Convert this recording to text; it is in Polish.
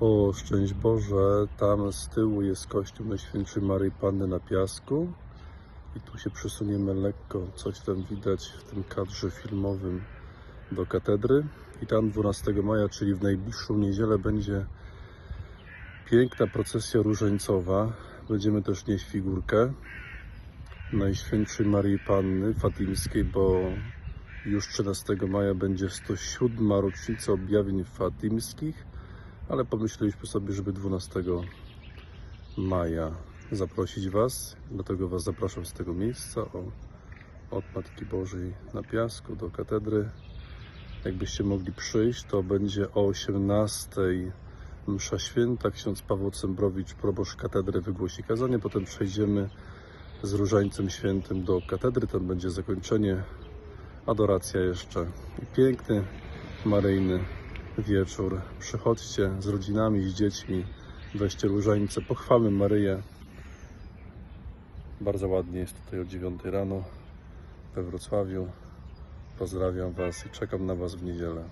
O, szczęść Boże, tam z tyłu jest kościół Najświętszej Maryi Panny na piasku. I tu się przesuniemy lekko, coś tam widać w tym kadrze filmowym do katedry. I tam 12 maja, czyli w najbliższą niedzielę, będzie piękna procesja różańcowa. Będziemy też nieść figurkę Najświętszej Maryi Panny Fatimskiej, bo już 13 maja będzie 107 rocznica objawień fatimskich, ale pomyśleliśmy sobie, żeby 12 maja zaprosić Was. Dlatego Was zapraszam z tego miejsca o, od Matki Bożej na piasku do katedry. Jakbyście mogli przyjść, to będzie o 18 msza święta. Ksiądz Paweł Cembrowicz, proboszcz katedry, wygłosi kazanie. Potem przejdziemy z Różańcem Świętym do katedry. Tam będzie zakończenie, adoracja jeszcze. I piękny, maryjny wieczór. Przychodźcie z rodzinami, z dziećmi, weźcie różańce, pochwalmy Maryję. Bardzo ładnie jest tutaj o 9 rano we Wrocławiu. Pozdrawiam Was i czekam na Was w niedzielę.